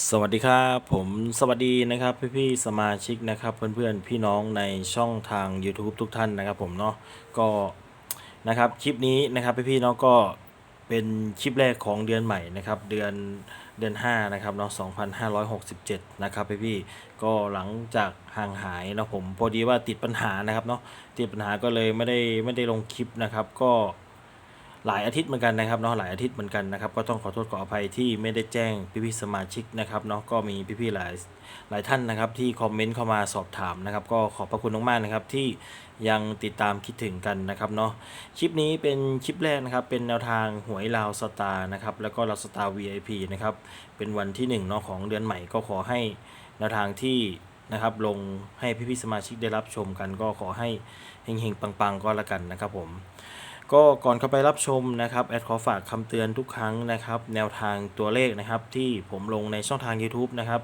สวัสดีครับผมสวัสดีนะครับพี่ๆสมาชิกนะครับเพื่อนๆพี่น้องในช่องทาง YouTube ทุกท่านนะครับผมเนาะก็นะครับคลิปนี้นะครับพี่ๆเนาะก็เป็นคลิปแรกของเดือนใหม่นะครับเดือนเดือน5นะครับเนาะ2567นะครับพี่ๆก็หลังจากห่างหายนะผมพอดีว่าติดปัญหานะครับเนาะติดปัญหาก็เลยไม่ได้ไม่ได้ลงคลิปนะครับก็ หลายอาทิตย์เหมือนกันนะครับเนาะหลายอาทิตย์เหมือนกันนะครับ ก็ต้องขอโทษขออภัยที่ไม่ได้แจ้งพี่ๆสมาชิกนะครับเนาะก็มีพี่ๆหลายหลายท่านนะครับ ที่คอมเมนต์เข้ามาสอบถามนะครับ ก็ขอบพระคุณมากๆนะครับที่ยังติดตามคิดถึงกันนะครับเนาะคลิปนี้เป็นคลิปแรกนะครับ เป็นแนวทางหวยลาวสตาร์นะครับแล้วก็ลาวสตาร์ VIP นะครับเป็นวันที่1เนาะของเดือนใหม่ก็ขอให้แนวทางที่นะครับลงให้พี่ๆสมาชิกได้รับชมกัน ก็ขอให้เฮงๆปังๆก็แล้วกันนะครับผม ก็ก่อนเข้าไปรับชมนะครับแอดขอฝากคำเตือนทุกครั้งนะครับ แนวทางตัวเลขนะครับ ที่ผมลงในช่องทาง YouTube นะครับ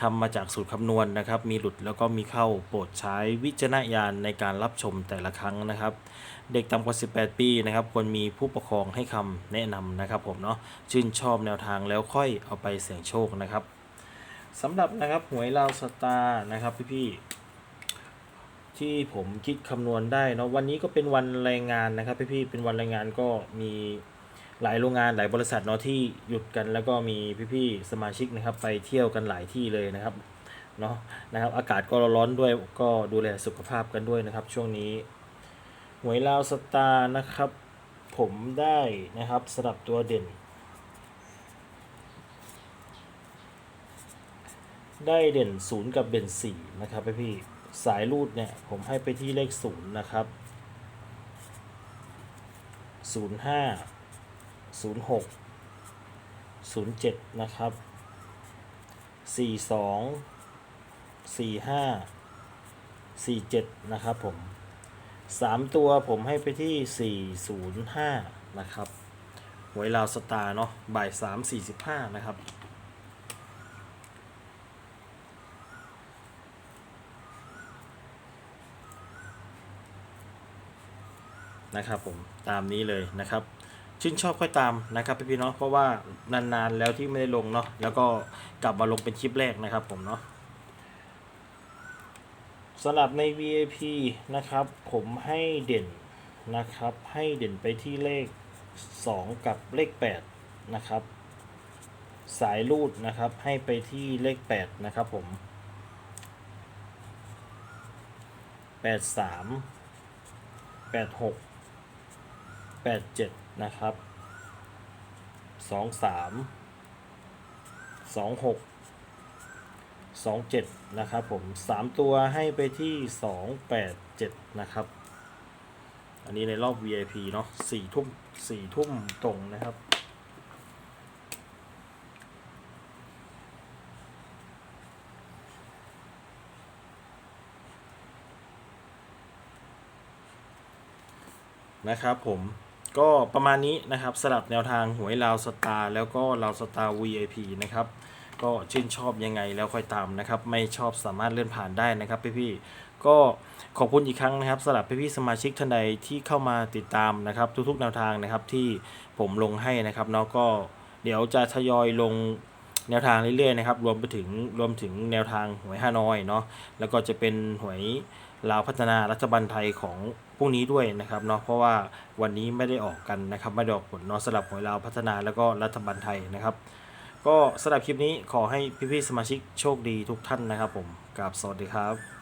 ทำมาจากสูตรคำนวณนะครับ มีหลุดแล้วก็มีเข้าโปรดใช้วิจารณญาณในการรับชมแต่ละครั้งนะครับ เด็กต่ำกว่า 18 ปีนะครับควรมีผู้ปกครองให้คำแนะนำนะครับ ผมเนาะชื่นชอบแนวทางแล้วค่อยเอาไปเสี่ยงโชคนะครับสำหรับนะครับหวยลาวสตาร์นะครับพี่ๆ ที่ผมคิดคำนวณได้เนาะวันนี้ก็เป็นวันแรงงานนะครับพี่ๆเป็นวันแรงงานก็มีหลายโรงงานหลายบริษัทเนาะที่หยุดกันแล้วก็มีพี่ๆสมาชิกนะครับ ไปเที่ยวกันหลายที่เลยนะครับเนาะนะครับอากาศก็ร้อนด้วยก็ดูแลสุขภาพกันด้วยนะครับ ช่วงนี้หวยลาวสตาร์นะครับ ผมได้นะครับสลับตัวเด่น ได้เด่นศูนย์กับเด่นสี่นะครับพี่ๆ สายรูดเนี่ยผมให้ไปที่เลขศูนย์นะครับศูนย์ห้าศูนย์หกศูนย์เจ็ดนะครับสี่สองสี่ห้าสี่เจ็ดนะครับผมสามตัวผมให้ไปที่สี่ศูนย์ห้านะครับหวยลาวสตาร์เนาะบ่ายสามสี่สิบห้านะครับ นะครับผมตามนี้เลยนะครับชื่นชอบค่อยตามนะครับพี่ๆเนาะเพราะว่านานๆแล้วที่ไม่ได้ลงเนาะแล้วก็กลับมาลงเป็นคลิปแรกนะครับผมเนาะสำหรับใน VIP นะครับ ผมให้เด่นนะครับ ให้เด่นไปที่เลข 2 กับเลข 8 นะครับ สายรูดนะครับ ให้ไปที่เลข 8 นะครับผม 83 86 แปดเจ็ดนะครับสองสามสองหกสองเจ็ดนะครับผมสามตัวให้ไปที่สองแปดเจ็ดนะครับ อันนี้ในรอบ VIP เนาะสี่ทุ่มสี่ทุ่มตรงนะครับนะครับผม ก็ประมาณนี้นะครับสลับแนวทางหวยลาวสตาร์แล้วก็ลาวสตาร์ VIP นะครับก็ชื่นชอบยังไงแล้วค่อยตามนะครับ ไม่ชอบสามารถเลื่อนผ่านได้นะครับพี่ๆก็ขอบคุณอีกครั้งนะครับสำหรับพี่ๆสมาชิกท่านใดที่เข้ามาติดตามนะครับ ทุกๆแนวทางนะครับที่ผมลงให้นะครับเนาะก็เดี๋ยวจะทยอยลงแนวทางเรื่อยๆนะครับรวมไปถึงรวมถึงแนวทางหวยฮานอยเนาะแล้วก็จะเป็นหวย ลาวพัฒนารัฐบาลไทยของพวกนี้ด้วยนะครับเนาะเพราะว่าวันนี้ไม่ได้ออกกันนะครับไม่ได้ออกผลเนาะสลับหวยลาวพัฒนาแล้วก็รัฐบาลไทยนะครับ ก็สำหรับคลิปนี้ขอให้พี่ๆสมาชิกโชคดีทุกท่านนะครับผมกราบสวัสดีครับ